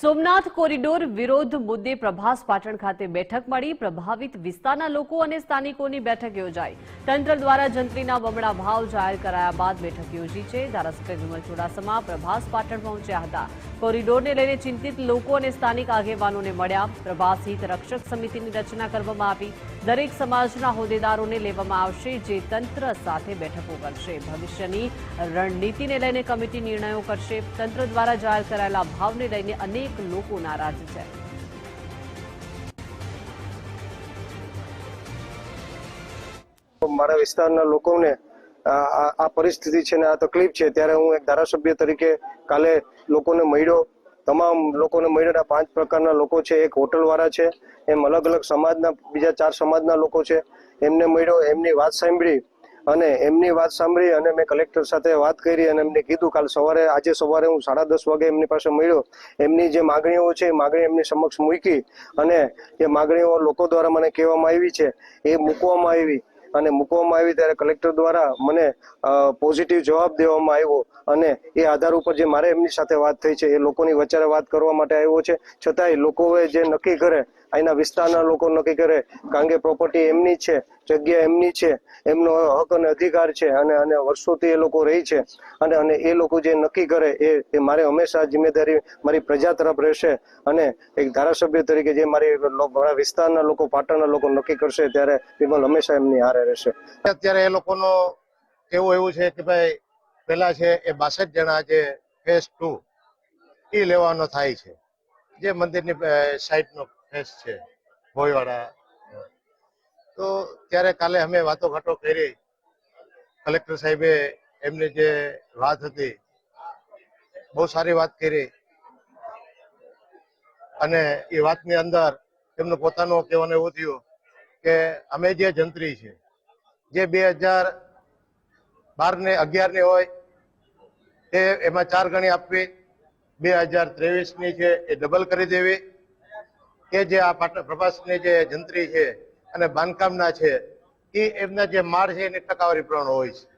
Somnath corridor વિરોધ મુદ્દે પ્રભાસ પાટણ ખાતે બેઠક મળી. પ્રભાવિત વિસ્તારના લોકો અને સ્થાનિકોની બેઠક યોજાઈ. તંત્ર દ્વારા જંત્રીના બમણા ભાવ જાહેર કરાયા બાદ બેઠક યોજી છે. ધારાસભ્ય વિમલ ચુડાસમા પ્રભાસ પાટણ પહોંચ્યા હતા. કોરિડોરને લઈને ચિંતિત લોકો અને સ્થાનિક આગેવાનોને મળ્યા. પ્રભાસ હિત રક્ષક સમિતિની રચના કરવામાં આવી. દરેક સમાજના હોદ્દેદારોને લેવામાં આવશે જે તંત્ર સાથે બેઠકો કરશે. ભવિષ્યની રણનીતિને લઈને કમિટી નિર્ણયો કરશે. તંત્ર દ્વારા જાહેર કરાયેલા ભાવને લઈને અનેક લોકો નારાજ છે. મારા વિસ્તારના લોકોને આ પરિસ્થિતિ છે ને આ તકલીફ છે. ત્યારે હું એક ધારાસભ્ય તરીકે કાલે લોકોને મળ્યો. તમામ લોકોને મળ્યો પાંચ પ્રકારના લોકો છે. એક હોટલવાળા છે. એમ અલગ અલગ સમાજના, બીજા ચાર સમાજના લોકો છે. એમને મળ્યો, એમની વાત સાંભળી અને એમની વાત સાંભળી અને મેં કલેક્ટર સાથે વાત કરી અને એમને કીધું, કાલ સવારે, આજે સવારે હું સાડા દસ વાગે એમની પાસે મળ્યો. એમની જે માગણીઓ છે, એ માગણી એમની સમક્ષ મૂકી અને એ માગણીઓ લોકો દ્વારા મને કહેવામાં આવી છે. એ મૂકવામાં આવી. અને મૂકવામાં આવી ત્યારે કલેક્ટર દ્વારા મને પોઝિટિવ જવાબ દેવામાં આવ્યો અને એ આધાર ઉપર જે મારે એમની સાથે વાત થઈ છે એ લોકોની વચ્ચે વાત કરવા માટે આવ્યો છે. છતાંય લોકોએ જે નક્કી કરે અહીંના વિસ્તારના લોકો નક્કી કરે કારણ કે પ્રોપર્ટી એમની છે, જગ્યા એમની છે, એમનો હક અને અધિકાર છે અને અને વર્ષોથી એ લોકો રહી છે. અને અને એ લોકો જે નક્કી કરે એ એ મારે હંમેશા જિમ્મેદારી મારી પ્રજા તરફ રહેશે અને એક ધારાસભ્ય તરીકે જે મારી વિસ્તારના લોકો, પાટણના લોકો નક્કી કરશે ત્યારે વિમલ હંમેશા એમની હારે રહેશે. અત્યારે એ લોકોનો એવું એવું છે કે ભાઈ, પેલા છે એ બાસઠ જણા જે ફેઝ ટુ એ લેવાનો થાય છે. જે મંદિરની સાઈડ નો ફેસ છે ભોયવાડા તો ત્યારે કાલે અમે વાતો ઘાટો કરી. કલેક્ટર સાહેબે એમની જે વાત હતી, બહુ સારી વાત કરી. અને એ વાતની અંદર એમનું પોતાનું કહેવાનું એવું થયું કે અમે જે જંત્રી છે, જે બે હજાર બાર ને અગિયારની હોય, એ એમાં ચાર ગણી આપવી, બે હજાર ત્રેવીસની છે એ ડબલ કરી દેવી એ જે આ પ્રવાસની જે જંત્રી છે અને બાંધકામના છે એ એમના જે માળ છે એની ટકાવારી પ્રમાણ હોય છે.